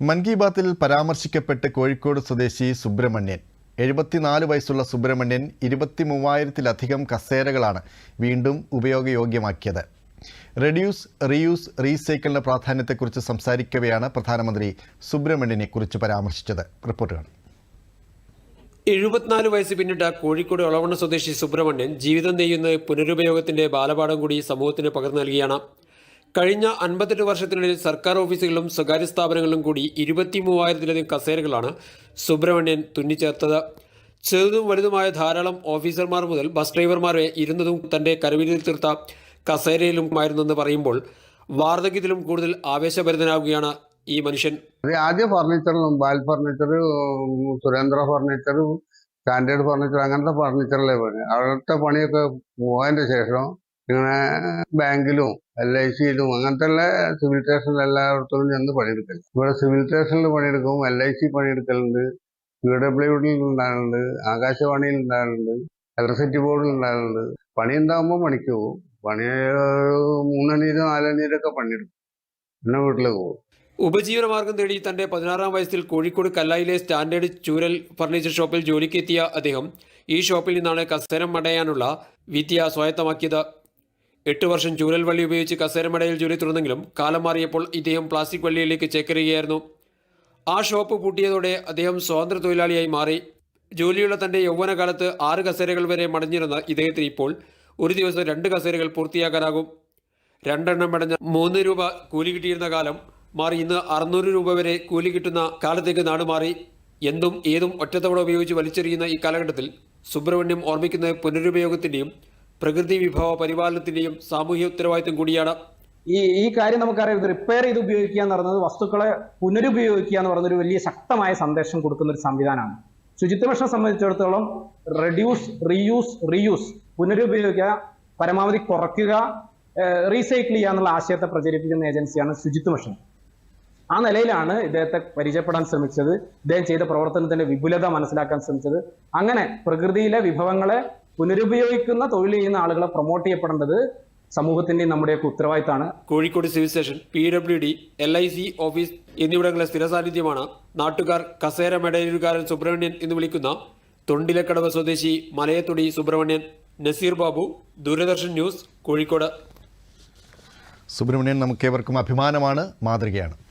മൻ കി ബാത്തിൽ പരാമർശിക്കപ്പെട്ട് കോഴിക്കോട് സ്വദേശി സുബ്രഹ്മണ്യൻ. എഴുപത്തിനാല് വയസ്സുള്ള സുബ്രഹ്മണ്യൻ ഇരുപത്തി മൂവായിരത്തിലധികം കസേരകളാണ് വീണ്ടും ഉപയോഗയോഗ്യമാക്കിയത്. റെഡ്യൂസ് റീയൂസ് റീസൈക്കിളിന്റെ പ്രാധാന്യത്തെക്കുറിച്ച് സംസാരിക്കവെയാണ് പ്രധാനമന്ത്രി സുബ്രഹ്മണ്യനെ കുറിച്ച് പരാമർശിച്ചത്. റിപ്പോർട്ടുകൾ. എഴുപത്തിനാല് വയസ്സ് പിന്നിട്ട കോഴിക്കോട് ഒളവണ്ണ സ്വദേശി സുബ്രഹ്മണ്യൻ ജീവിതം നെയ്യുന്ന പുനരുപയോഗത്തിന്റെ ബാലപാഠം കൂടി സമൂഹത്തിന് പകർന്നു നൽകിയാണ് കഴിഞ്ഞ അൻപത്തെട്ട് വർഷത്തിനിടയിൽ സർക്കാർ ഓഫീസുകളിലും സ്വകാര്യ സ്ഥാപനങ്ങളിലും കൂടി ഇരുപത്തി മൂവായിരത്തിലധികം കസേരകളാണ് സുബ്രഹ്മണ്യൻ തുന്നിച്ചേർത്തത്. ചെറുതും വലുതുമായ ധാരാളം ഓഫീസർമാർ മുതൽ ബസ് ഡ്രൈവർമാർ ഇരുന്നതും തന്റെ കരവിലിൽ തീർത്ത കസേരയിലുമായിരുന്നെന്ന് പറയുമ്പോൾ വാർദ്ധക്യത്തിലും കൂടുതൽ ആവേശഭരിതനാവുകയാണ് ഈ മനുഷ്യൻ. ആദ്യ ഫർണിച്ചറിലും Bal furniture Surendra furniture standard furniture അങ്ങനത്തെ ഫർണിച്ചറിലെ പണി. അവിടുത്തെ പണിയൊക്കെ പോയതിന്റെ ശേഷം ഇങ്ങനെ ബാങ്കിലും എൽ ഐ സിയിലും അങ്ങനത്തെ ഉള്ള സിവിൽ സ്റ്റേഷനിൽ എല്ലായിടത്തും ചെന്ന് പണിയെടുക്കൽ ഇവിടെ സിവിൽ സ്റ്റേഷനിൽ പണിയെടുക്കും എൽ ഐ സി പണിയെടുക്കലുണ്ട് പി ഡബ്ല്യു ഡിയിൽ ഉണ്ടാകലുണ്ട് ആകാശവാണിയിൽ ഉണ്ടാകലുണ്ട് ഇലക്ട്രിസിറ്റി ബോർഡിൽ ഉണ്ടാകലുണ്ട്. പണി ഉണ്ടാകുമ്പോൾ പണിക്ക് പോകും. പണി മൂന്നണീരും നാലണീരൊക്കെ പണിയെടുക്കും. പിന്നെ വീട്ടിലേക്ക് പോകും. ഉപജീവനമാർഗം തേടി തന്റെ പതിനാറാം വയസ്സിൽ കോഴിക്കോട് കല്ലായിലെ സ്റ്റാൻഡേർഡ് ചൂരൽ ഫർണിച്ചർ ഷോപ്പിൽ ജോലിക്കെത്തിയ അദ്ദേഹം ഈ ഷോപ്പിൽ നിന്നാണ് കസ്തരം അടയാനുള്ള വിദ്യ സ്വായത്തമാക്കിയത്. എട്ട് വർഷം ചൂരൽ വള്ളി ഉപയോഗിച്ച് കസേരമടയിൽ ജോലി തുറന്നെങ്കിലും കാലം മാറിയപ്പോൾ ഇദ്ദേഹം പ്ലാസ്റ്റിക് വള്ളിയിലേക്ക് ചേക്കേറുകയായിരുന്നു. ആ ഷോപ്പ് പൂട്ടിയതോടെ അദ്ദേഹം സ്വതന്ത്ര തൊഴിലാളിയായി മാറി. ജോലിയുള്ള തന്റെ യൗവനകാലത്ത് ആറ് കസേരകൾ വരെ മടഞ്ഞിരുന്ന ഇദ്ദേഹത്തിന് ഇപ്പോൾ ഒരു ദിവസം രണ്ട് കസേരകൾ പൂർത്തിയാക്കാനാകും. രണ്ടെണ്ണം മടഞ്ഞ മൂന്ന് രൂപ കൂലി കിട്ടിയിരുന്ന കാലം മാറി ഇന്ന് അറുന്നൂറ് രൂപ വരെ കൂലി കിട്ടുന്ന കാലത്തേക്ക് നാട് മാറി. എന്തും ഏതും ഒറ്റത്തവണ ഉപയോഗിച്ച് വലിച്ചെറിയുന്ന ഈ കാലഘട്ടത്തിൽ സുബ്രഹ്മണ്യം ഓർമ്മിക്കുന്ന പുനരുപയോഗത്തിന്റെയും പ്രകൃതി വിഭവ പരിപാലനത്തിന്റെയും സാമൂഹ്യ ഉത്തരവാദിത്വം കൂടിയാണ്. ഈ ഈ കാര്യം നമുക്കറിയാം. റിപ്പയർ ചെയ്ത് ഉപയോഗിക്കുക എന്ന് പറയുന്നത് വസ്തുക്കളെ പുനരുപയോഗിക്കുക എന്ന് പറയുന്ന ഒരു വലിയ ശക്തമായ സന്ദേശം കൊടുക്കുന്ന ഒരു സംവിധാനമാണ്. ശുചിത്വ മിഷനെ സംബന്ധിച്ചിടത്തോളം റെഡ്യൂസ് റീയൂസ് റീയൂസ് പുനരുപയോഗിക്കുക പരമാവധി കുറയ്ക്കുക റീസൈക്കിൾ ചെയ്യുക എന്നുള്ള ആശയത്തെ പ്രചരിപ്പിക്കുന്ന ഏജൻസിയാണ് ശുചിത്വ ആ നിലയിലാണ് ഇദ്ദേഹത്തെ പരിചയപ്പെടാൻ ശ്രമിച്ചത്. ഇദ്ദേഹം ചെയ്ത പ്രവർത്തനത്തിന്റെ വിപുലത മനസ്സിലാക്കാൻ ശ്രമിച്ചത്. അങ്ങനെ പ്രകൃതിയിലെ വിഭവങ്ങളെ പുനരുപയോഗിക്കുന്ന തൊഴിൽ ചെയ്യുന്ന ആളുകളെ പ്രൊമോട്ട് ചെയ്യപ്പെടേണ്ടത് സമൂഹത്തിന്റെ നമ്മുടെയൊക്കെ ഉത്തരവാദിത്തമാണ് Kozhikode civil station P W D L I C office എന്നിവിടങ്ങളിലെ സ്ഥിര സാന്നിധ്യമാണ് നാട്ടുകാർ കസേര മെഡലുകാരൻ സുബ്രഹ്മണ്യൻ എന്ന് വിളിക്കുന്ന തൊണ്ടിലക്കടവ് സ്വദേശി മലയത്തൊടി സുബ്രഹ്മണ്യൻ. നസീർ ബാബു ദൂരദർശൻ ന്യൂസ് കോഴിക്കോട്. സുബ്രഹ്മണ്യൻ നമുക്കേവർക്കും അഭിമാനമാണ് മാതൃകയാണ്.